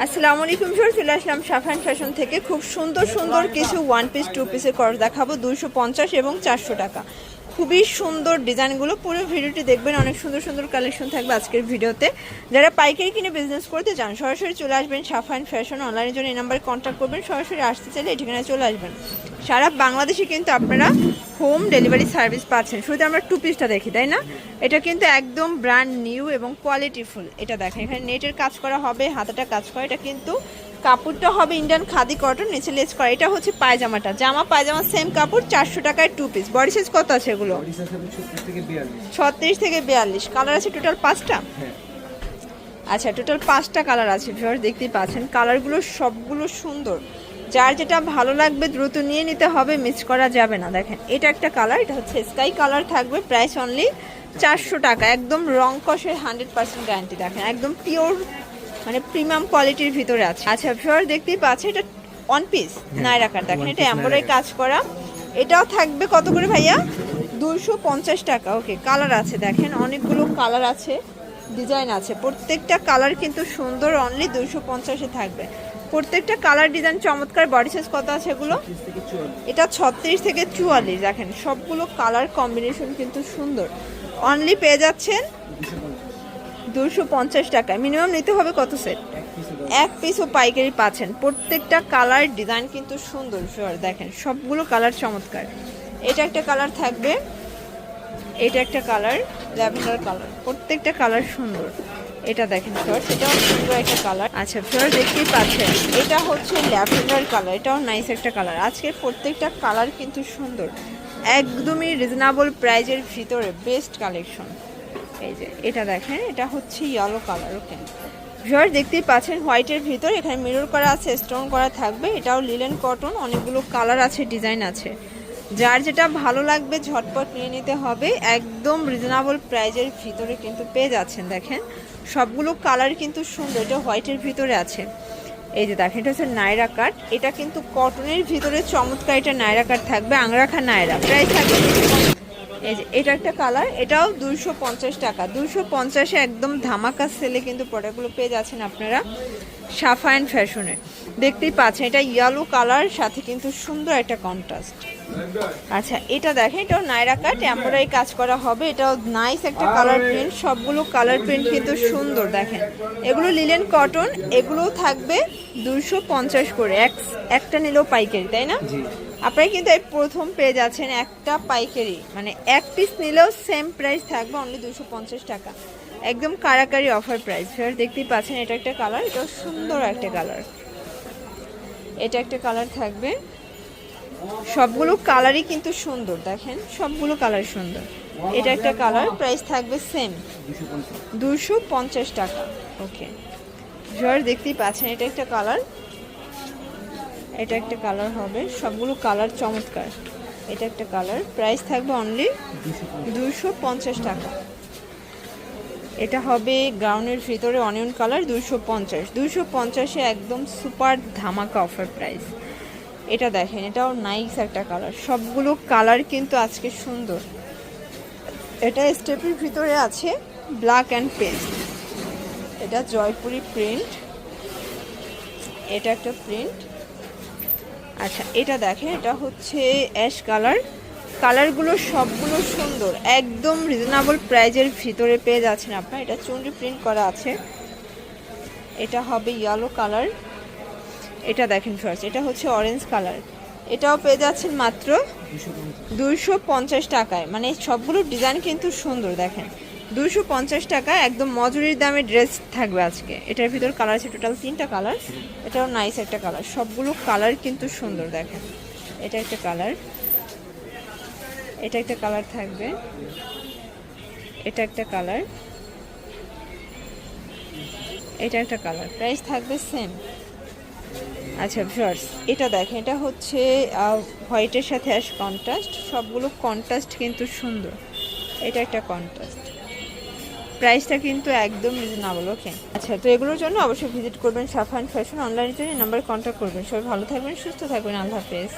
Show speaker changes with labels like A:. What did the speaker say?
A: আসসালামু আলাইকুম সর চলে আসলাম সাফান ফ্যাশন থেকে। খুব সুন্দর সুন্দর কিছু ওয়ান পিস টু পিসের কর দেখাবো দুশো পঞ্চাশ এবং চারশো টাকা। খুবই সুন্দর ডিজাইনগুলো। পুরো ভিডিওটি দেখবেন, অনেক সুন্দর সুন্দর কালেকশন থাকবে আজকের ভিডিওতে। যারা পাইকারি কিনে বিজনেস করতে চান, সরাসরি চলে আসবেন সাফান ফ্যাশন অনলাইনের জন্য এই নাম্বারে কন্ট্যাক্ট করবেন। সরাসরি আসতে চাইলে এই ঠিকানায় চলে আসবেন। সারা বাংলাদেশে কিন্তু আপনারা হোম ডেলিভারি সার্ভিস পাচ্ছেন। শুধু আমরা টু পিসটা দেখি, তাই না? এটা কিন্তু একদম ব্র্যান্ড নিউ এবং কোয়ালিটিফুল এটা দেখেন, এখানে নেটের কাজ করা হবে, হাতাটা কাজ করা, এটা কিন্তু কাপড়টা হবে ইন্ডিয়ান খাদি কটন নিচে লেস করা। এটা হচ্ছে পায়জামাটা। জামা পায়জামা সেম কাপড় চারশো টাকায় টু পিস বডি সাইজ কত আছে এগুলো?
B: ছত্রিশ থেকে বিয়াল্লিশ।
A: কালার আছে টোটাল পাঁচটা?
B: হ্যাঁ।
A: আচ্ছা টোটাল পাঁচটা কালার আছে ভিউয়ার দেখতেই পাচ্ছেন। কালারগুলো সবগুলো সুন্দর। যার যেটা ভালো লাগবে দ্রুত নিয়ে নিতে হবে মিস করা যাবে না। দেখেন এটা একটা কালার এটা হচ্ছে স্কাই কালার থাকবে প্রাইস অনলি চারশো টাকা। একদম রং কষের হান্ড্রেড পার্সেন্ট গ্যারান্টি দেখেন একদম পিওর মানে প্রিমিয়াম কোয়ালিটির ভিতরে আছে। আচ্ছা ভিউয়ার দেখতেই পাচ্ছেন এটা ওয়ান পিস নাইরাকার দেখেন এটা
B: piece
A: কাজ করা। এটাও থাকবে কত করে ভাইয়া? দুশো পঞ্চাশ টাকা ওকে কালার আছে দেখেন অনেকগুলো কালার আছে ডিজাইন আছে। প্রত্যেকটা কালার কিন্তু সুন্দর অনলি দুশো পঞ্চাশে থাকবে। প্রত্যেকটা কালার ডিজাইন চমৎকার বডি সাইজ কত আছে এগুলো? এটা ছত্রিশ থেকে চুয়াল্লিশ দেখেন সবগুলো কালার কম্বিনেশন কিন্তু সুন্দর। অনলি পেয়ে যাচ্ছেন
B: দুশো পঞ্চাশ
A: টাকায়। মিনিমাম নিতে হবে কত সেট
B: এক পিসে
A: পিসও পাইকারি পাচ্ছেন। প্রত্যেকটা কালার ডিজাইন কিন্তু সুন্দর দেখেন, সবগুলো কালার চমৎকার। এটা একটা কালার থাকবে, এটা একটা কালার ল্যাভেন্ডার কালার প্রত্যেকটা কালার সুন্দর। এটা দেখেন শিওর এটাও সুন্দর একটা কালার আচ্ছা শিওর দেখতেই পাচ্ছেন। এটা হচ্ছে ল্যাভেন্ডার কালার এটাও নাইস একটা কালার আজকের প্রত্যেকটা কালার কিন্তু সুন্দর। একদমই রিজনেবল প্রাইজের ভিতরে বেস্ট কালেকশন এই যে, এটা দেখেন, এটা হচ্ছে ইয়েলো কালার ওকে ভিউয়ার দেখতেই পাচ্ছেন হোয়াইটের ভিতর, এখানে মিরর করা আছে স্টোন করা থাকবে, এটাও লিলেন কটন অনেকগুলো কালার আছে ডিজাইন আছে। যার যেটা ভালো লাগবে, ঝটপট নিয়ে নিতে হবে, একদম রিজনেবল প্রাইজের ভিতরে কিন্তু পেয়ে যাচ্ছেন, দেখেন। সবগুলো কালার কিন্তু সুন্দর, এটা হোয়াইটের ভিতরে আছে। এই যে দেখেন, এটা হচ্ছে নায়রা কাট এটা কিন্তু কটনের ভিতরে চমৎকার এটা নায়রা কাট থাকবে, আংরাখা নায়রা প্রাইস থাকবে। এই এটা একটা কালার, এটাও দুইশো পঞ্চাশ টাকা। দুইশো পঞ্চাশে একদম ধামাকা সেলে কিন্তু প্রোডাক্টগুলো পেয়ে যাচ্ছেন আপনারা সাফা অ্যান্ড ফ্যাশনে। দেখতেই পাচ্ছেন, এটা ইয়েলো কালার সাথে কিন্তু সুন্দর একটা কন্ট্রাস্ট আচ্ছা এটা দেখেন, এটাও নাইরা কাট এমব্রয়ডারি কাজ করা হবে, এটাও নাইস একটা কালার প্রিন্ট সবগুলো কালার প্রিন্ট কিন্তু সুন্দর, দেখেন। এগুলো লিলেন কটন এগুলোও থাকবে দুইশো পঞ্চাশ করে, এক, একটা নিলেও পাইকারি, তাই না? আপনারা কিন্তু এই প্রথম পেয়ে যাচ্ছেন একটা পাইকারি। মানে এক পিস নিলেও সেম প্রাইস থাকবে অনলি দুশো টাকা। একদম কারাকারি অফার প্রাইস ফের দেখতেই পাচ্ছেন, এটা একটা কালার এটাও সুন্দর একটা কালার এটা একটা কালার থাকবে। সবগুলো কালারই কিন্তু সুন্দর, দেখেন, সবগুলো কালার সুন্দর। এটা একটা কালার প্রাইস থাকবে সেম
B: দুশো
A: টাকা ওকে জর দেখতেই পাচ্ছেন, এটা একটা কালার এটা একটা কালার হবে। সবগুলো কালার চমৎকার। এটা একটা কালার প্রাইস থাকবে অনলি
B: দুশো
A: টাকা। এটা হবে গ্রাউন্ডের ভিতরে অনিয়ন কালার দুশো পঞ্চাশ। দুশো পঞ্চাশে একদম সুপার ধামাকা অফার প্রাইস এটা দেখেন, এটাও নাইস একটা কালার সবগুলো কালার কিন্তু আজকে সুন্দর। এটা স্টেপের ভিতরে আছে ব্ল্যাক অ্যান্ড পেস্ট এটা জয়পুরি প্রিন্ট এটা একটা প্রিন্ট আচ্ছা এটা দেখেন, এটা হচ্ছে অ্যাশ কালার কালারগুলো সবগুলো সুন্দর, একদম রিজনেবল প্রাইজের ভিতরে পেয়ে যাচ্ছেন আপনার। এটা চুনরি প্রিন্ট করা আছে। এটা হবে ইয়েলো কালার এটা দেখেন ফার্স্ট এটা হচ্ছে অরেঞ্জ কালার এটাও পেয়ে যাচ্ছেন মাত্র দুইশো টাকায়। মানে সবগুলো ডিজাইন কিন্তু সুন্দর, দেখেন। দুইশো পঞ্চাশ টাকা, একদম মজুরির দামে ড্রেস থাকবে আজকে। এটার ভিতর কালার আছে টোটাল তিনটা কালার এটাও নাইস একটা কালার সবগুলো কালার কিন্তু সুন্দর, দেখেন। এটা একটা কালার এটা একটা কালার থাকবে। এটা একটা কালার এটা একটা কালার প্রাইস থাকবে সেম আচ্ছা ভিউয়ার্স এটা দেখেন, এটা হচ্ছে হোয়াইটের সাথে অ্যাশ কন্ট্রাস্ট সবগুলো কন্ট্রাস্ট কিন্তু সুন্দর। এটা একটা কন্ট্রাস্ট প্রাইসটা কিন্তু একদম রিজনেবল ওকে আচ্ছা তো এগুলোর জন্য অবশ্যই ভিজিট করবেন সাফান ফ্যাশন অনলাইনে জন্য নাম্বারে কন্ট্যাক্ট করবেন। সবাই ভালো থাকবেন, সুস্থ থাকবেন। আল্লাহ হাফেজ।